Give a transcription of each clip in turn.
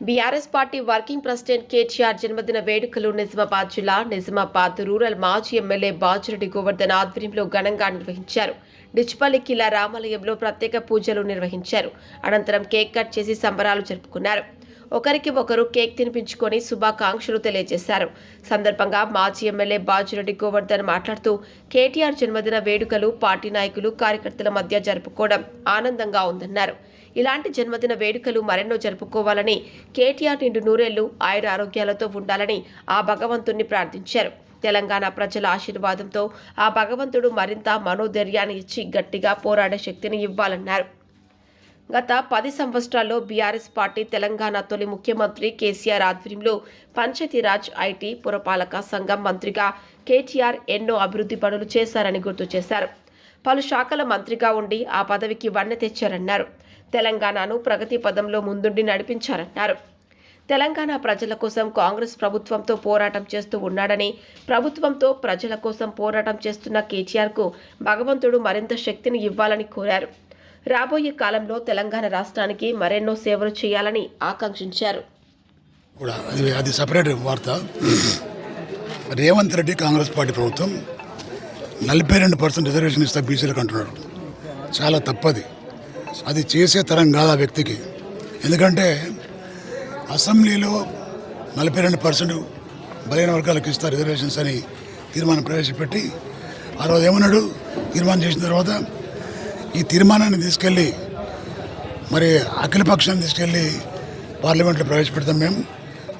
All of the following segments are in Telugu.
BRS party working president KTR జన్మదిన వేడుకలు నిజామాబాద్ జిల్లా నిజామాబాద్ రూరల్ మాజీ ఎమ్మెల్యే బాజిరెడ్డి గోవర్ధన్ ఆధ్వర్యంలో ఘనంగా నిర్వహించారు. డిచ్పల్లి కిలా రామాలయంలో ప్రత్యేక పూజలు నిర్వహించారు. అనంతరం కేక్ కట్ చేసి సంబరాలు జరుపుకున్నారు. ఒకరికి ఒకరు కేక్ తినిపించుకొని శుభాకాంక్షలు తెలియజేశారు. సందర్భంగా మాజీ ఎమ్మెల్యే బాజిరెడ్డి గోవర్ధన్ మాట్లాడుతూ కేటీఆర్ జన్మదిన వేడుకలు పార్టీ నాయకులు కార్యకర్తల మధ్య జరుపుకోవడం ఆనందంగా ఉందన్నారు. ఇలాంటి జన్మదిన వేడుకలు మరెన్నో జరుపుకోవాలని కేటీఆర్ నిండు నూరేళ్ళు ఆయుర ఆరోగ్యాలతో ఉండాలని ఆ భగవంతుణ్ణి ప్రార్థించారు. తెలంగాణ ప్రజల ఆశీర్వాదంతో ఆ భగవంతుడు మరింత మనోధైర్యాన్ని ఇచ్చి గట్టిగా పోరాడే శక్తిని ఇవ్వాలన్నారు. గత పది సంవత్సరాల్లో బీఆర్ఎస్ పార్టీ తెలంగాణ తొలి ముఖ్యమంత్రి కేసీఆర్ ఆధ్వర్యంలో పంచాయతీరాజ్ ఐటీ పురపాలక సంఘం మంత్రిగా కేటీఆర్ ఎన్నో అభివృద్ధి పనులు చేశారని గుర్తు చేశారు. పలు శాఖల మంత్రిగా ఉండి ఆ పదవికి వన్నె తెచ్చారన్నారు. తెలంగాణను ప్రగతి పదంలో ముందుండి నడిపించారన్నారు. తెలంగాణ ప్రజల కోసం కాంగ్రెస్ ప్రభుత్వంతో పోరాటం చేస్తూ ఉన్నాడని ప్రభుత్వంతో ప్రజల కోసం పోరాటం చేస్తున్న కేటీఆర్కు భగవంతుడు మరింత శక్తిని ఇవ్వాలని కోరారు. రాబోయే కాలంలో తెలంగాణ రాష్ట్రానికి మరెన్నో సేవలు చేయాలని ఆకాంక్షించారు. అది సపరేట్ వార్త. రేవంత్ రెడ్డి కాంగ్రెస్ పార్టీ ప్రభుత్వం నలభై రెండు పర్సెంట్ రిజర్వేషన్ ఇస్తా బీసీలకు అంటున్నారు చాలా తప్పది. అది చేసే తరం కాదు ఆ వ్యక్తికి. ఎందుకంటే అసెంబ్లీలో నలభై రెండు పర్సెంట్ బలహీన వర్గాలకు ఇస్తారు రిజర్వేషన్స్ అని తీర్మానం ప్రవేశపెట్టి ఆ రోజు ఏమన్నాడు? తీర్మానం చేసిన తర్వాత ఈ తీర్మానాన్ని తీసుకెళ్ళి మరి అఖిలపక్షాన్ని తీసుకెళ్ళి పార్లమెంట్లో ప్రవేశపెడతాం మేము.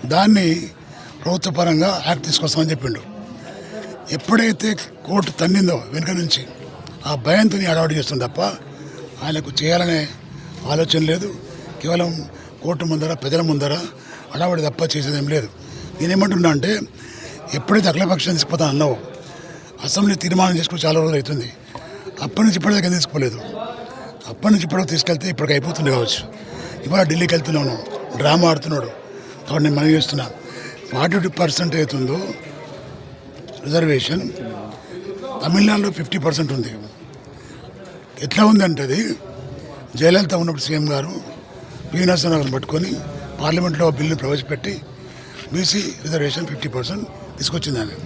దాన్ని ప్రభుత్వపరంగా యాక్ట్ తీసుకొస్తామని చెప్పిండు. ఎప్పుడైతే కోర్టు తన్నిందో వెనుక నుంచి ఆ భయంతో అడవాటు చేస్తుంది తప్ప ఆయనకు చేయాలనే ఆలోచన లేదు. కేవలం కోర్టు ముందర ప్రజల ముందర అడవాడి తప్ప చేసేదేం లేదు. నేనేమంటున్నా అంటే ఎప్పుడైతే అఖిలపక్షం తీసుకుపోతా అన్నావో అసెంబ్లీ తీర్మానం చేసుకుని చాలా రోజులు అవుతుంది. అప్పటి నుంచి ఇప్పటిదాకా తీసుకోలేదు అప్పటి నుంచి ఇప్పటికి తీసుకెళ్తే ఇప్పటికి అయిపోతుంది కావచ్చు. ఇవాళ ఢిల్లీకి వెళ్తున్నాను డ్రామా ఆడుతున్నాడు. కాబట్టి నేను మనం చేస్తున్నా. ఫార్టీ టూ పర్సెంట్ అవుతుందో రిజర్వేషన్ తమిళనాడులో ఫిఫ్టీ పర్సెంట్ ఉంది. ఎట్లా ఉందంటే అది జయలలిత ఉన్నప్పుడు సీఎం గారు పి నరసింహరావుని పట్టుకొని పార్లమెంట్లో బిల్లు ప్రవేశపెట్టి బీసీ రిజర్వేషన్ ఫిఫ్టీ పర్సెంట్ తీసుకొచ్చిందని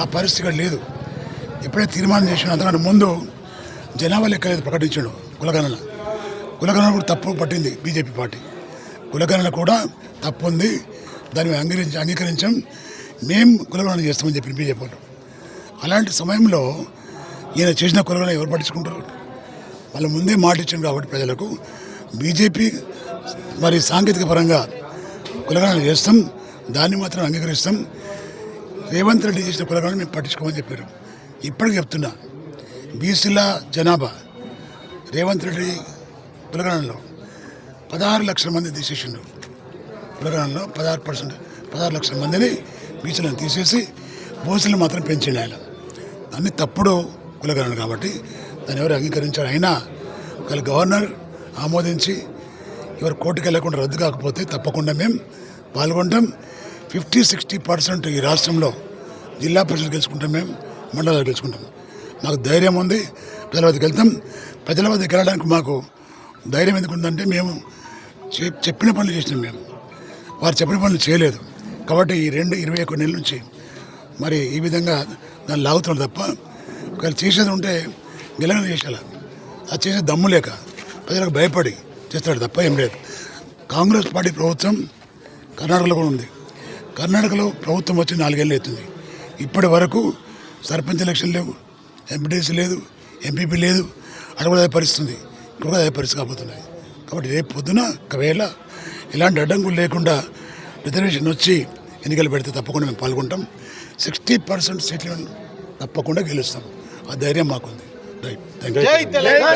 ఆ పరిస్థితి లేదు. ఎప్పుడైతే తీర్మానం చేసిన అంతకంటే ముందు జనాభా లెక్క ప్రకటించాడు కులగణన. కులగణన కూడా తప్పు పట్టింది బీజేపీ పార్టీ. కులగణన కూడా తప్పు ఉంది. దాన్ని అంగీకరించి అంగీకరించాం. మేము కులగణన చేస్తామని చెప్పి బీజేపీ వాళ్ళు. అలాంటి సమయంలో ఈయన చేసిన కులగణన ఎవరు పట్టించుకుంటారు? వాళ్ళ ముందే మాట ఇచ్చాం కాబట్టి ప్రజలకు. బీజేపీ మరి సాంకేతిక పరంగా కులగణన చేస్తాం దాన్ని మాత్రం అంగీకరిస్తాం. రేవంత్ రెడ్డి చేసిన కులగణన మేము పట్టించుకోమని చెప్పారు. ఇప్పటికి చెప్తున్నా బీసీల జనాభా రేవంత్ రెడ్డి కులగణనలో పదహారు లక్షల మంది తీసేసిండు. కులగణనలో పదహారు పర్సెంట్ పదహారు లక్షల మందిని బీసీలను తీసేసి బోసీలను మాత్రం పెంచిండు ఆయన. అన్ని తప్పుడు కులగణన కాబట్టి దాన్ని ఎవరు అంగీకరించారు? అయినా ఒకవేళ గవర్నర్ ఆమోదించి ఎవరు కోర్టుకు వెళ్ళకుండా రద్దు కాకపోతే తప్పకుండా మేము పాల్గొంటాం. ఫిఫ్టీ సిక్స్టీ పర్సెంట్ ఈ రాష్ట్రంలో జిల్లా పరిషత్ గెలుచుకుంటాం మేము మండలాలు గెలుచుకుంటాం. మాకు ధైర్యం ఉంది ప్రజల వద్దకు వెళ్తాం. ప్రజల వద్దకు వెళ్ళడానికి మాకు ధైర్యం ఎందుకు ఉందంటే మేము చెప్పిన పనులు చేసినాం మేము వారు చెప్పిన పనులు చేయలేదు. కాబట్టి ఈ రెండు ఇరవై ఒక్క నెలల నుంచి మరి ఈ విధంగా దాన్ని లాగుతున్నారు తప్ప ఒకవేళ చేసేది ఉంటే గెలగలు చేసేలా. అది చేసే దమ్ము లేక ప్రజలకు భయపడి చేస్తాడు తప్ప ఏం లేదు. కాంగ్రెస్ పార్టీ ప్రభుత్వం కర్ణాటకలో కూడా ఉంది. కర్ణాటకలో ప్రభుత్వం వచ్చి నాలుగేళ్ళు అవుతుంది. ఇప్పటి వరకు సర్పంచ్ ఎలక్షన్ లేవు ఎంపీటీసీ లేదు ఎంపీపీ లేదు. అక్కడ కూడా అదే పరిస్థితి ఉంది ఇక్కడ కూడా అదే పరిస్థితి కాబోతున్నాయి. కాబట్టి రేపు పొద్దున ఒకవేళ ఇలాంటి అడ్డంకులు లేకుండా రిజర్వేషన్ వచ్చి ఎన్నికలు పెడితే తప్పకుండా మేము పాల్గొంటాం. సిక్స్టీ పర్సెంట్ సీట్లను తప్పకుండా గెలుస్తాం. ఆ ధైర్యం మాకుంది. Right thank you